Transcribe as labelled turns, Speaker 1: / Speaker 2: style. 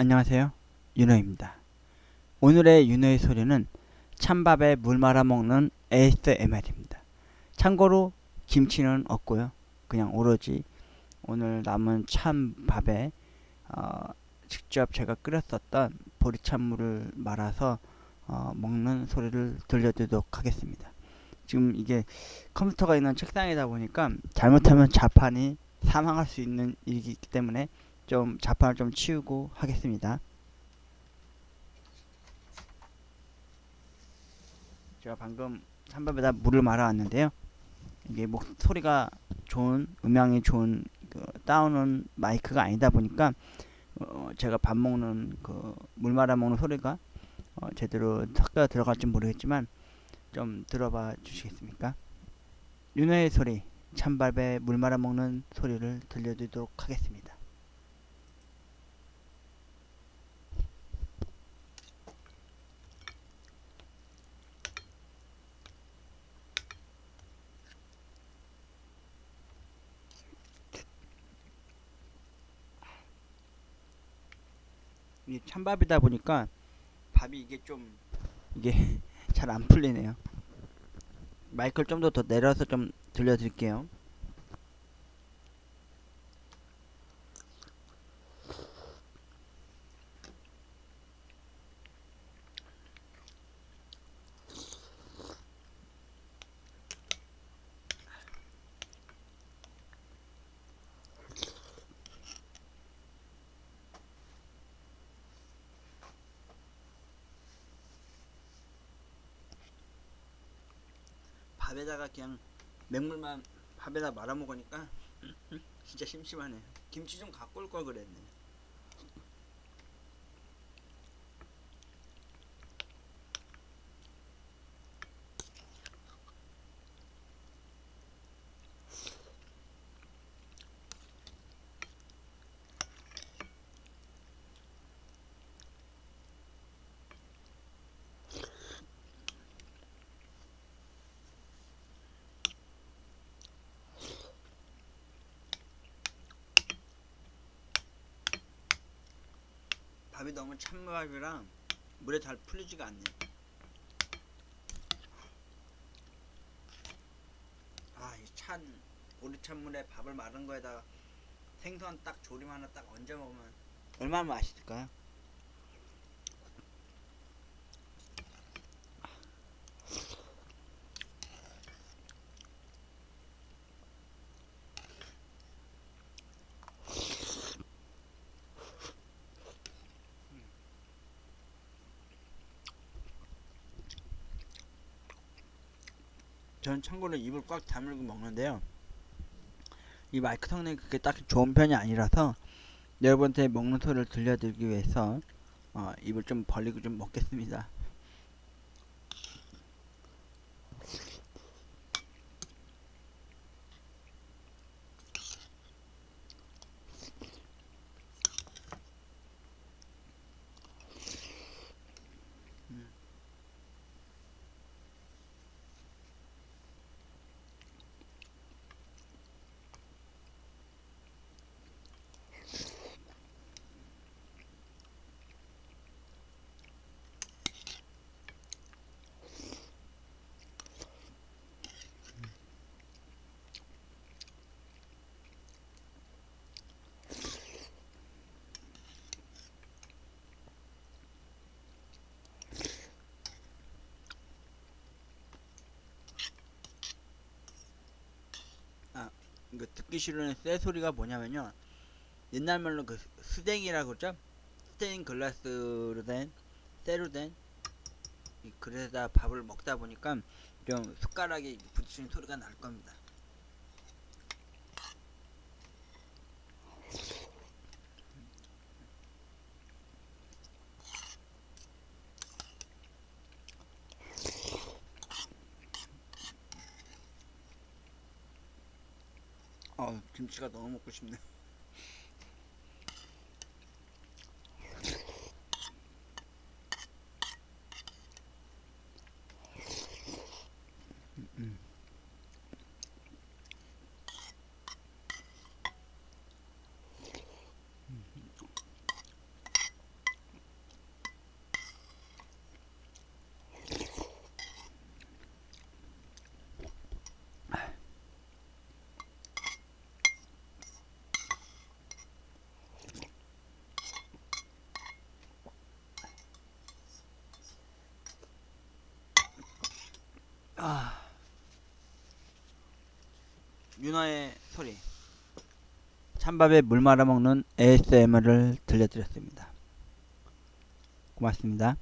Speaker 1: 안녕하세요. 윤호입니다. 오늘의 윤호의 소리는 찬밥에 물 말아 먹는 ASMR입니다. 참고로 김치는 없고요. 그냥 오로지 오늘 남은 찬밥에 어, 직접 제가 끓였었던 보리찬물을 말아서 어, 먹는 소리를 들려드리도록 하겠습니다. 지금 이게 컴퓨터가 있는 책상이다 보니까 잘못하면 자판이 사망할 수 있는 일이기 때문에 좀 자판을 좀 치우고 하겠습니다. 제가 방금 찬밥에다 물을 말아 왔는데요. 이게 목 소리가 좋은 음향이 좋은 그 다운은 마이크가 아니다 보니까 어 제가 밥 먹는 그 물 말아 먹는 소리가 어 제대로 섞여 들어갈지 모르겠지만 좀 들어봐 주시겠습니까? 윤호의 소리 찬밥에 물 말아 먹는 소리를 들려드리도록 하겠습니다. 이 찬밥이다 보니까 밥이 이게 좀 이게 잘 안 풀리네요. 마이크를 좀 더 더 내려서 좀 들려드릴게요. 밥에다가 그냥 맹물만 밥에다 말아 먹으니까 진짜 심심하네. 김치 좀 갖고 올 걸 그랬네. 밥이 너무 찬밥이랑 물에 잘 풀리지가 않네. 아, 이찬 보리찬물에 밥을 마른 거에다가 생선 딱 조림 하나 딱 얹어 먹으면 얼마나 맛있을까요? 저는 참고로 입을 꽉 다물고 먹는데요. 이 마이크 성능이 그렇게 딱 좋은 편이 아니라서 여러분한테 먹는 소리를 들려드리기 위해서 어, 입을 좀 벌리고 좀 먹겠습니다. 그 듣기 싫은 쇠 소리가 뭐냐면요. 옛날 말로 그 스댕이라고 그러죠? 스테인 글라스로 된 쇠로 된 이 그릇에다 밥을 먹다 보니까 좀 숟가락이 부딪히는 소리가 날 겁니다. 어, 김치가 너무 먹고 싶네. 아, 윤어의 소리. 찬밥에 물 말아 먹는 ASMR을 들려드렸습니다. 고맙습니다.